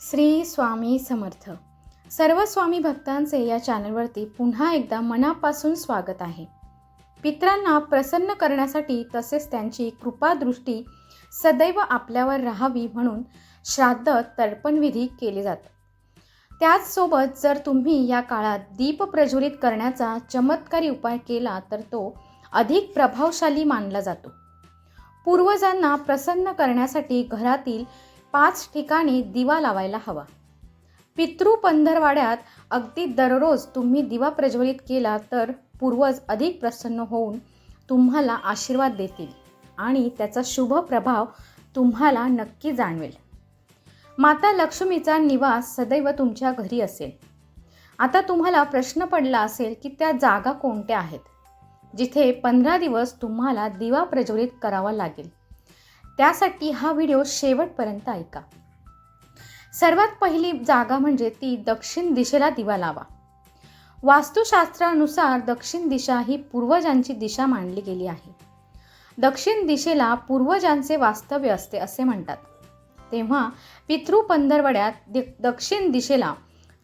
श्री स्वामी समर्थ. सर्व स्वामी भक्तांचे या चॅनलवरती पुन्हा एकदा मनापासून स्वागत आहे. पित्रांना प्रसन्न करण्यासाठी तसेच त्यांची कृपादृष्टी सदैव आपल्यावर राहावी म्हणून श्राद्ध तर्पणविधी केले जातात. त्याचसोबत जर तुम्ही या काळात दीप प्रज्वलित करण्याचा चमत्कारी उपाय केला तर तो अधिक प्रभावशाली मानला जातो. पूर्वजांना प्रसन्न करण्यासाठी घरातील पाच ठिकाणी दिवा लावायला हवा. पितृ पंधरवाड्यात अगदी दररोज तुम्ही दिवा प्रज्वलित केला तर पूर्वज अधिक प्रसन्न होऊन तुम्हाला आशीर्वाद देतील आणि त्याचा शुभ प्रभाव तुम्हाला नक्की जाणवेल. माता लक्ष्मीचा निवास सदैव तुमच्या घरी असेल. आता तुम्हाला प्रश्न पडला असेल की त्या जागा कोणत्या आहेत? जिथे पंधरा दिवस तुम्हाला दिवा प्रज्वलित करावा लागेल. त्यासाठी हा व्हिडिओ शेवटपर्यंत ऐका. सर्वात पहिली जागा म्हणजे ती दक्षिण दिशेला दिवा लावा. वास्तुशास्त्रानुसार दक्षिण दिशा ही पूर्वजांची दिशा मानली गेली आहे. दक्षिण दिशेला पूर्वजांचे वास्तव्य असते असे म्हणतात. तेव्हा पितृ पंधरवड्यात दि दक्षिण दिशेला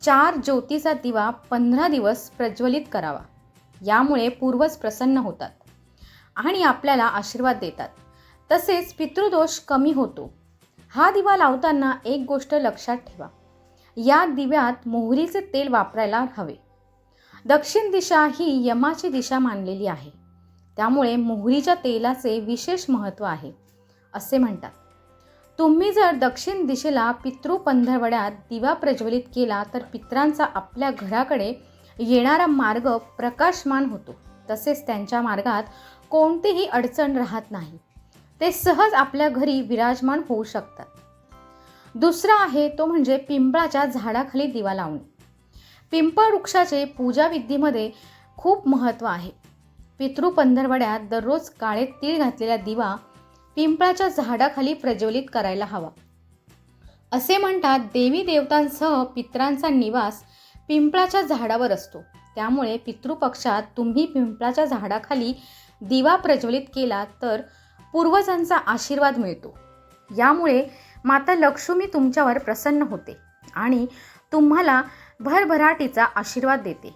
चार ज्योतीचा दिवा पंधरा दिवस प्रज्वलित करावा. यामुळे पूर्वज प्रसन्न होतात आणि आपल्याला आशीर्वाद देतात. तसेच पितृदोष कमी होतो. हा दिवा लावताना एक गोष्ट लक्षात ठेवा. या दिव्यात मोहरीचे तेल वापरायला हवे. दक्षिण दिशा ही यमाची दिशा मानलेली आहे. त्यामुळे मोहरीच्या तेलाचे विशेष महत्त्व आहे असे म्हणतात. तुम्ही जर दक्षिण दिशेला पितृ पंधरवड्यात दिवा प्रज्वलित केला तर पित्रांचा आपल्या घराकडे येणारा मार्ग प्रकाशमान होतो. तसेच त्यांच्या मार्गात कोणतीही अडचण राहत नाही. ते सहज आपल्या घरी विराजमान होऊ शकतात. दुसरा आहे तो म्हणजे पिंपळाच्या झाडाखाली दिवा लावणे. पिंपळ वृक्षाचे पूजाविधीमध्ये खूप महत्त्व आहे. पितृ पंधरवड्यात दररोज काळे तीळ घातलेला दिवा पिंपळाच्या झाडाखाली प्रज्वलित करायला हवा. असे म्हणतात देवी देवतांसह पित्रांचा निवास पिंपळाच्या झाडावर असतो. त्यामुळे पितृपक्षात तुम्ही पिंपळाच्या झाडाखाली दिवा प्रज्वलित केला तर पूर्वजांचा आशीर्वाद मिळतो. यामुळे माता लक्ष्मी तुमच्यावर प्रसन्न होते आणि तुम्हाला भरभराटीचा आशीर्वाद देते.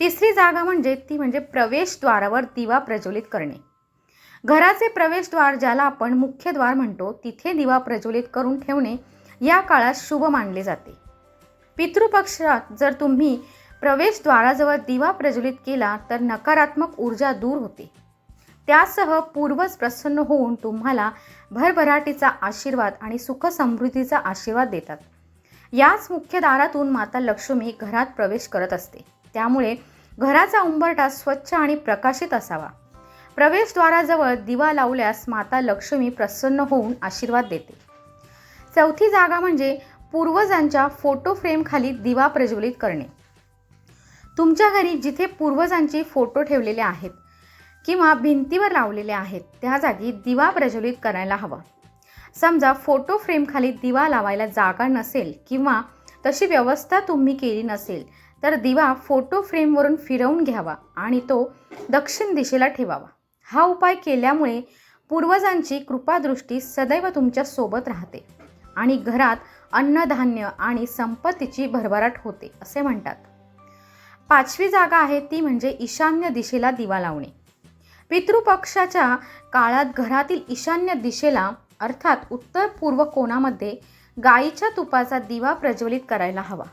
तिसरी जागा म्हणजे ती म्हणजे प्रवेशद्वारावर दिवा प्रज्वलित करणे. घराचे प्रवेशद्वार ज्याला आपण मुख्यद्वार म्हणतो तिथे दिवा प्रज्वलित करून ठेवणे या काळात शुभ मानले जाते. पितृपक्षात जर तुम्ही प्रवेशद्वाराजवळ दिवा प्रज्वलित केला तर नकारात्मक ऊर्जा दूर होते. त्यासह पूर्वज प्रसन्न होऊन तुम्हाला भरभराटीचा आशीर्वाद आणि सुखसमृद्धीचा आशीर्वाद देतात. याच मुख्य दारातून माता लक्ष्मी घरात प्रवेश करत असते. त्यामुळे घराचा उंबरठा स्वच्छ आणि प्रकाशित असावा. प्रवेशद्वाराजवळ दिवा लावल्यास माता लक्ष्मी प्रसन्न होऊन आशीर्वाद देते. चौथी जागा म्हणजे पूर्वजांच्या फोटो फ्रेमखाली दिवा प्रज्वलित करणे. तुमच्या घरी जिथे पूर्वजांचे फोटो ठेवलेले आहेत किंवा भिंतीवर लावलेले आहेत त्या जागी दिवा प्रज्वलित करायला हवा. समजा फोटो फ्रेमखाली दिवा लावायला जागा नसेल किंवा तशी व्यवस्था तुम्ही केली नसेल तर दिवा फोटो फ्रेमवरून फिरवून घ्यावा आणि तो दक्षिण दिशेला ठेवावा. हा उपाय केल्यामुळे पूर्वजांची कृपादृष्टी सदैव तुमच्यासोबत राहते आणि घरात अन्नधान्य आणि संपत्तीची भरभराट होते असे म्हणतात. पाचवी जागा आहे ती म्हणजे ईशान्य दिशेला दिवा लावणे. पितृपक्षाच्या काळात घरातील ईशान्य दिशेला अर्थात उत्तर पूर्व कोणामध्ये गाईच्या तुपाचा दिवा प्रज्वलित करायला हवा.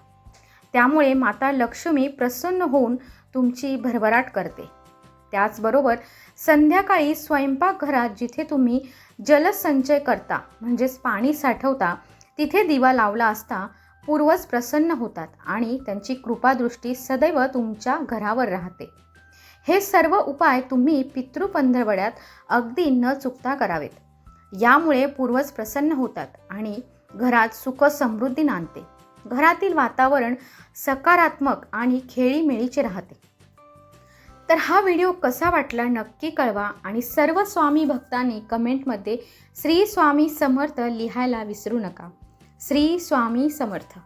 त्यामुळे माता लक्ष्मी प्रसन्न होऊन तुमची भरभराट करते. त्याचबरोबर संध्याकाळी स्वयंपाकघरात जिथे तुम्ही जलसंचय करता म्हणजेच पाणी साठवता तिथे दिवा लावला असता पूर्वज प्रसन्न होतात आणि त्यांची कृपादृष्टी सदैव तुमच्या घरावर राहते. हे सर्व उपाय तुम्ही पितृ पंधरवड्यात अगदी न चुकता करावेत. यामुळे पूर्वज प्रसन्न होतात आणि घरात सुख समृद्धी नांदते. घरातील वातावरण सकारात्मक आणि खेळीमेळीचे राहते. तर हा व्हिडिओ कसा वाटला नक्की कळवा आणि सर्व स्वामी भक्तांनी कमेंटमध्ये श्री स्वामी समर्थ लिहायला विसरू नका. श्री स्वामी समर्थ.